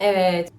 Evet,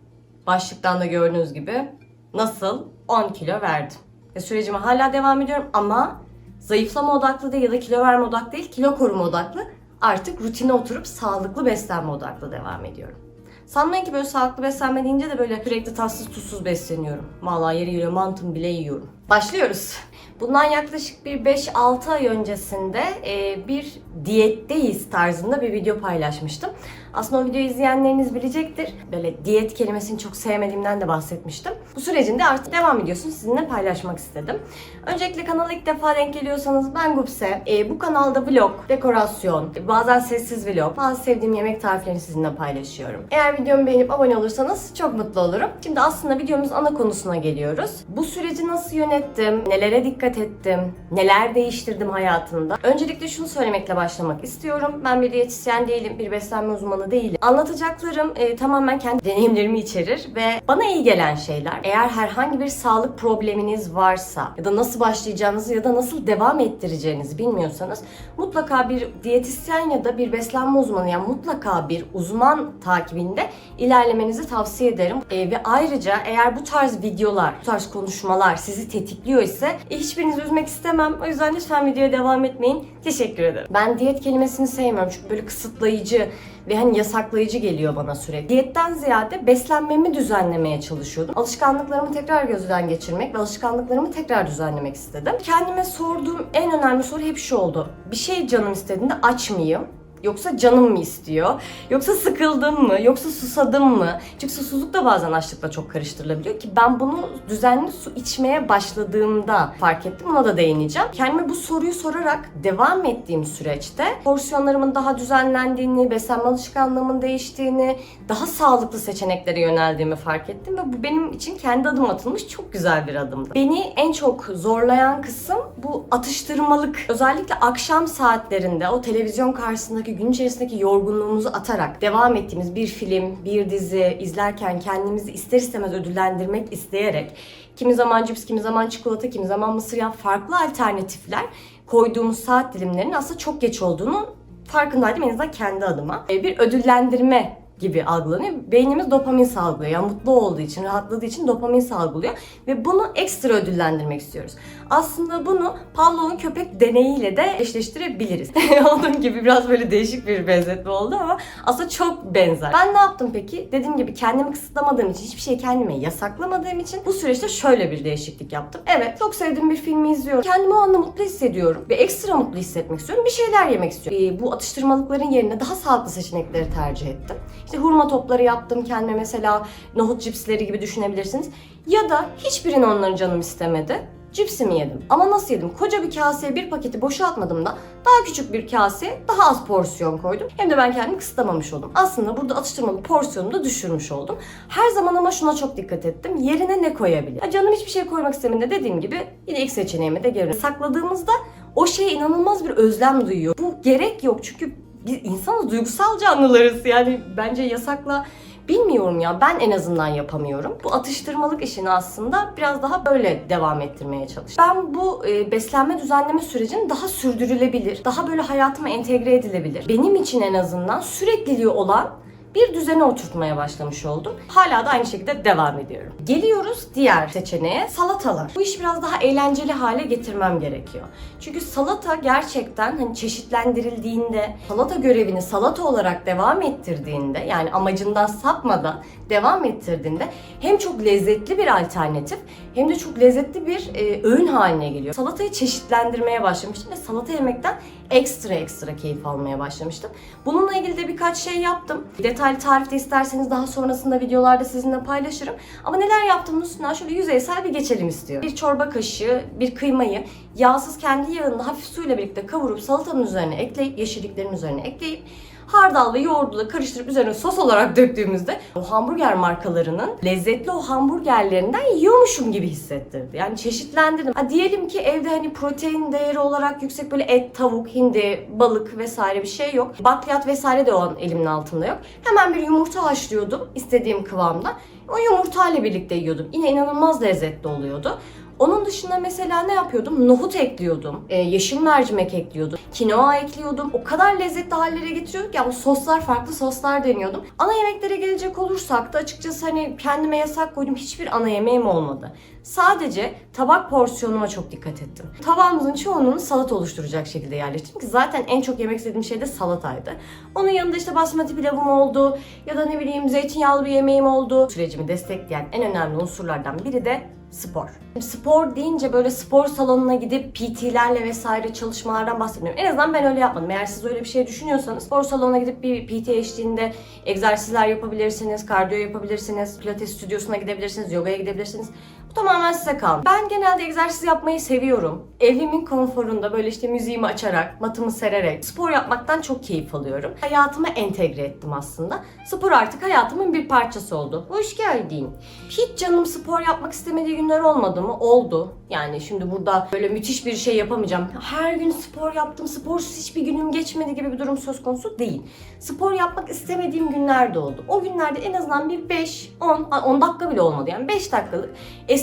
başlıktan da gördüğünüz gibi nasıl 10 kilo verdim. Ve sürecime hala devam ediyorum ama zayıflama odaklı değil ya da kilo verme odaklı değil, kilo koruma odaklı. Artık rutine oturup sağlıklı beslenme odaklı devam ediyorum. Sanmayın ki böyle sağlıklı beslenme deyince de böyle sürekli tatsız tuzsuz besleniyorum. Vallahi yeri geliyor mantım bile yiyorum. Başlıyoruz. Bundan yaklaşık bir 5-6 ay öncesinde e, bir diyetteyiz tarzında bir video paylaşmıştım. Aslında o videoyu izleyenleriniz bilecektir. Böyle diyet kelimesini çok sevmediğimden de bahsetmiştim. Bu sürecin de artık devam ediyorsun. Sizinle paylaşmak istedim. Öncelikle kanala ilk defa denk geliyorsanız ben Gupse. E, bu kanalda vlog, dekorasyon, bazen sessiz vlog, bazı sevdiğim yemek tariflerini sizinle paylaşıyorum. Eğer videomu beğenip abone olursanız çok mutlu olurum. Şimdi aslında videomuz ana konusuna geliyoruz. Bu süreci nasıl yönettim, nelere dikkat ettim, neler değiştirdim hayatımda. Öncelikle şunu söylemekle başlamak istiyorum. Ben bir diyetisyen değilim, bir beslenme uzmanı değilim. Anlatacaklarım e, tamamen kendi deneyimlerimi içerir ve bana iyi gelen şeyler. Eğer herhangi bir sağlık probleminiz varsa ya da nasıl başlayacağınızı ya da nasıl devam ettireceğinizi bilmiyorsanız mutlaka bir diyetisyen ya da bir beslenme uzmanı yani mutlaka bir uzman takibinde ilerlemenizi tavsiye ederim. E, ve ayrıca eğer bu tarz videolar, bu tarz konuşmalar sizi tetikliyor ise e, hiçbirinizi üzmek istemem. O yüzden lütfen videoya devam etmeyin. Teşekkür ederim. Ben diyet kelimesini sevmiyorum çünkü böyle kısıtlayıcı ve hani yasaklayıcı geliyor bana sürekli. Diyetten ziyade beslenmemi düzenlemeye çalışıyordum. Alışkanlıklarımı tekrar gözden geçirmek ve alışkanlıklarımı tekrar düzenlemek istedim. Kendime sorduğum en önemli soru hep şu oldu. Bir şey canım istediğinde aç mıyım? Yoksa canım mı istiyor? Yoksa sıkıldım mı? Yoksa susadım mı? Çünkü susuzluk da bazen açlıkla çok karıştırılabiliyor ki ben bunu düzenli su içmeye başladığımda fark ettim. Ona da değineceğim. Kendime bu soruyu sorarak devam ettiğim süreçte porsiyonlarımın daha düzenlendiğini, beslenme alışkanlığımın değiştiğini, daha sağlıklı seçeneklere yöneldiğimi fark ettim ve bu benim için kendi adım atılmış çok güzel bir adımdı. Beni en çok zorlayan kısım bu atıştırmalık. Özellikle akşam saatlerinde o televizyon karşısındaki gün içerisindeki yorgunluğumuzu atarak devam ettiğimiz bir film, bir dizi izlerken kendimizi ister istemez ödüllendirmek isteyerek kimi zaman cips, kimi zaman çikolata, kimi zaman mısır yağı farklı alternatifler koyduğumuz saat dilimlerinin aslında çok geç olduğunu farkındaydım en azından kendi adıma. E, Bir ödüllendirme gibi algılanıyor. Beynimiz dopamin salgılıyor. Yani mutlu olduğu için, rahatladığı için dopamin salgılıyor. Ve bunu ekstra ödüllendirmek istiyoruz. Aslında bunu Pavlov'un köpek deneyiyle de eşleştirebiliriz. Onun gibi biraz böyle değişik bir benzetme oldu ama aslında çok benzer. Ben ne yaptım peki? Dediğim gibi kendimi kısıtlamadığım için, hiçbir şeyi kendime yasaklamadığım için bu süreçte şöyle bir değişiklik yaptım. Evet, çok sevdiğim bir filmi izliyorum. Kendimi o anda mutlu hissediyorum ve ekstra mutlu hissetmek istiyorum. Bir şeyler yemek istiyorum. Ee, bu atıştırmalıkların yerine daha sağlıklı seçenekleri tercih ettim. İşte hurma topları yaptım kendime mesela nohut cipsleri gibi düşünebilirsiniz. Ya da hiçbirini onların canım istemedi. Cipsimi yedim. Ama nasıl yedim? Koca bir kaseye bir paketi boşaltmadım da daha küçük bir kaseye daha az porsiyon koydum. Hem de ben kendimi kısıtlamamış oldum. Aslında burada atıştırmalı porsiyonumu da düşürmüş oldum. Her zaman ama şuna çok dikkat ettim. Yerine ne koyabilir? Ya canım hiçbir şey koymak istemediğinde dediğim gibi yine ilk seçeneğime de geri. Sakladığımızda o şeye inanılmaz bir özlem duyuyor. Bu gerek yok çünkü biz insanız duygusal canlılarız yani bence yasakla bilmiyorum ya ben en azından yapamıyorum. Bu atıştırmalık işini aslında biraz daha böyle devam ettirmeye çalıştım. Ben bu e, beslenme düzenleme sürecini daha sürdürülebilir, daha böyle hayatıma entegre edilebilir. Benim için en azından sürekliliği olan bir düzene oturtmaya başlamış oldum. Hala da aynı şekilde devam ediyorum. Geliyoruz diğer seçeneğe salatalar. Bu işi biraz daha eğlenceli hale getirmem gerekiyor. Çünkü salata gerçekten hani çeşitlendirildiğinde, salata görevini salata olarak devam ettirdiğinde yani amacından sapmadan devam ettirdiğinde hem çok lezzetli bir alternatif hem de çok lezzetli bir e, öğün haline geliyor. Salatayı çeşitlendirmeye başlamıştım ve salata yemekten ekstra ekstra keyif almaya başlamıştım. Bununla ilgili de birkaç şey yaptım. Detaylı tarif isterseniz daha sonrasında videolarda sizinle paylaşırım. Ama neler yaptığımın üstünden şöyle yüzeysel bir geçelim istiyorum. Bir çorba kaşığı, bir kıymayı yağsız kendi yağında hafif suyla birlikte kavurup salatanın üzerine ekleyip, yeşilliklerin üzerine ekleyip hardal ve yoğurdla karıştırıp üzerine sos olarak döktüğümüzde o hamburger markalarının lezzetli o hamburgerlerinden yiyormuşum gibi hissettirdi. Yani çeşitlendirdim. Ha diyelim ki evde hani protein değeri olarak yüksek böyle et, tavuk, hindi, balık vesaire bir şey yok. Bakliyat vesaire de o an elimin altında yok. Hemen bir yumurta haşlıyordum istediğim kıvamda. O yumurtayla birlikte yiyordum. Yine inanılmaz lezzetli oluyordu. Onun dışında mesela ne yapıyordum? Nohut ekliyordum. E, yeşil mercimek ekliyordum. Kinoa ekliyordum. O kadar lezzetli hallere getiriyorduk ya bu soslar farklı soslar deniyordum. Ana yemeklere gelecek olursak da açıkçası hani kendime yasak koydum. Hiçbir ana yemeğim olmadı. Sadece tabak porsiyonuma çok dikkat ettim. Tabağımızın çoğunluğunu salata oluşturacak şekilde yerleştirdim ki zaten en çok yemek istediğim şey de salataydı. Onun yanında işte basmati pilavım oldu ya da ne bileyim zeytinyağlı bir yemeğim oldu. Sürecimi destekleyen en önemli unsurlardan biri de spor. Spor deyince böyle spor salonuna gidip PT'lerle vesaire çalışmalardan bahsetmiyorum. En azından ben öyle yapmadım. Eğer siz öyle bir şey düşünüyorsanız spor salonuna gidip bir PT eşliğinde egzersizler yapabilirsiniz, kardiyo yapabilirsiniz, pilates stüdyosuna gidebilirsiniz, yogaya gidebilirsiniz. Tamamen size kalmış. Ben genelde egzersiz yapmayı seviyorum. Evimin konforunda böyle işte müziğimi açarak, matımı sererek spor yapmaktan çok keyif alıyorum. Hayatıma entegre ettim aslında. Spor artık hayatımın bir parçası oldu. Hoş geldin. Hiç canım spor yapmak istemediği günler olmadı mı? Oldu. Yani şimdi burada böyle müthiş bir şey yapamayacağım. Her gün spor yaptım, sporsuz hiçbir günüm geçmedi gibi bir durum söz konusu değil. Spor yapmak istemediğim günler de oldu. O günlerde en azından bir 5, 10, 10 dakika bile olmadı yani 5 dakikalık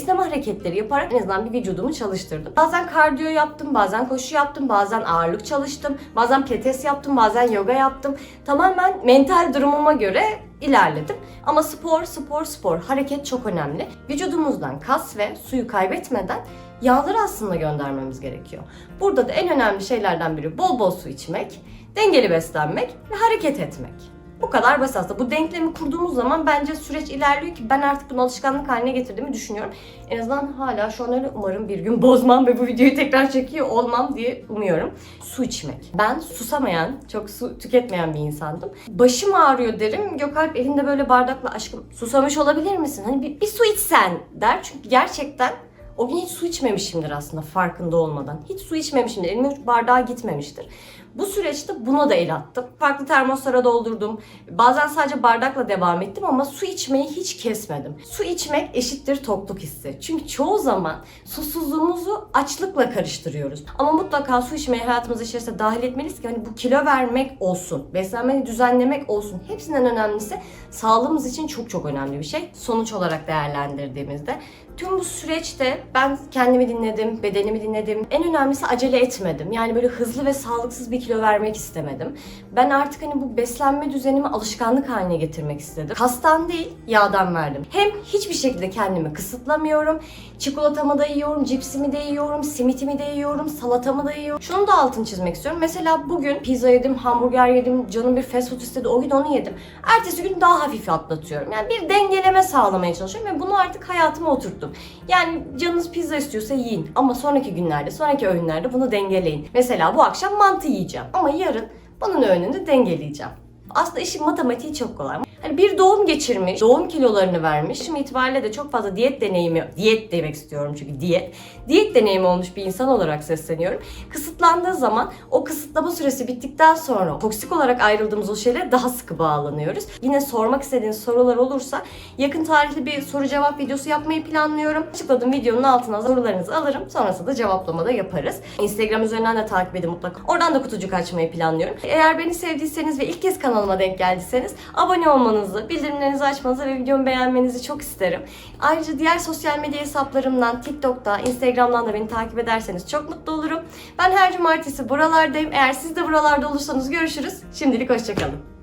esneme hareketleri yaparak en azından bir vücudumu çalıştırdım. Bazen kardiyo yaptım, bazen koşu yaptım, bazen ağırlık çalıştım, bazen pilates yaptım, bazen yoga yaptım. Tamamen mental durumuma göre ilerledim. Ama spor, spor, spor, hareket çok önemli. Vücudumuzdan kas ve suyu kaybetmeden yağları aslında göndermemiz gerekiyor. Burada da en önemli şeylerden biri bol bol su içmek, dengeli beslenmek ve hareket etmek. Bu kadar basit aslında. Bu denklemi kurduğumuz zaman bence süreç ilerliyor ki ben artık bunu alışkanlık haline getirdiğimi düşünüyorum. En azından hala şu an öyle umarım bir gün bozmam ve bu videoyu tekrar çekiyor olmam diye umuyorum. Su içmek. Ben susamayan, çok su tüketmeyen bir insandım. Başım ağrıyor derim. Gökalp elinde böyle bardakla aşkım susamış olabilir misin? Hani bir, bir su içsen der. Çünkü gerçekten o gün hiç su içmemişimdir aslında farkında olmadan. Hiç su içmemişimdir. Elime bardağa gitmemiştir. Bu süreçte buna da el attım. Farklı termoslara doldurdum. Bazen sadece bardakla devam ettim ama su içmeyi hiç kesmedim. Su içmek eşittir tokluk hissi. Çünkü çoğu zaman susuzluğumuzu açlıkla karıştırıyoruz. Ama mutlaka su içmeyi hayatımıza içerisine dahil etmeliyiz ki hani bu kilo vermek olsun, beslenmeyi düzenlemek olsun. Hepsinden önemlisi sağlığımız için çok çok önemli bir şey. Sonuç olarak değerlendirdiğimizde Tüm bu süreçte ben kendimi dinledim, bedenimi dinledim. En önemlisi acele etmedim. Yani böyle hızlı ve sağlıksız bir kilo vermek istemedim. Ben artık hani bu beslenme düzenimi alışkanlık haline getirmek istedim. Kastan değil, yağdan verdim. Hem hiçbir şekilde kendimi kısıtlamıyorum. Çikolatamı da yiyorum, cipsimi de yiyorum, simitimi de yiyorum, salatamı da yiyorum. Şunu da altını çizmek istiyorum. Mesela bugün pizza yedim, hamburger yedim, canım bir fast food istedi, o gün onu yedim. Ertesi gün daha hafif atlatıyorum. Yani bir dengeleme sağlamaya çalışıyorum ve bunu artık hayatıma oturttum. Yani canınız pizza istiyorsa yiyin ama sonraki günlerde, sonraki öğünlerde bunu dengeleyin. Mesela bu akşam mantı yiyeceğim ama yarın bunun öğününü dengeleyeceğim. Aslında işin matematiği çok kolay. Hani bir doğum geçirmiş, doğum kilolarını vermiş. Şimdi itibariyle de çok fazla diyet deneyimi, diyet demek istiyorum çünkü diyet. Diyet deneyimi olmuş bir insan olarak sesleniyorum. Kısıtlandığı zaman o kısıtlama süresi bittikten sonra toksik olarak ayrıldığımız o şeylere daha sıkı bağlanıyoruz. Yine sormak istediğiniz sorular olursa yakın tarihli bir soru cevap videosu yapmayı planlıyorum. Açıkladığım videonun altına sorularınızı alırım. Sonrasında da cevaplama da yaparız. Instagram üzerinden de takip edin mutlaka. Oradan da kutucuk açmayı planlıyorum. Eğer beni sevdiyseniz ve ilk kez kanalıma denk geldiyseniz abone olmanızı, bildirimlerinizi açmanızı ve videomu beğenmenizi çok isterim. Ayrıca diğer sosyal medya hesaplarımdan TikTok'ta, Instagram'dan da beni takip ederseniz çok mutlu olurum. Ben her cumartesi buralardayım. Eğer siz de buralarda olursanız görüşürüz. Şimdilik hoşçakalın.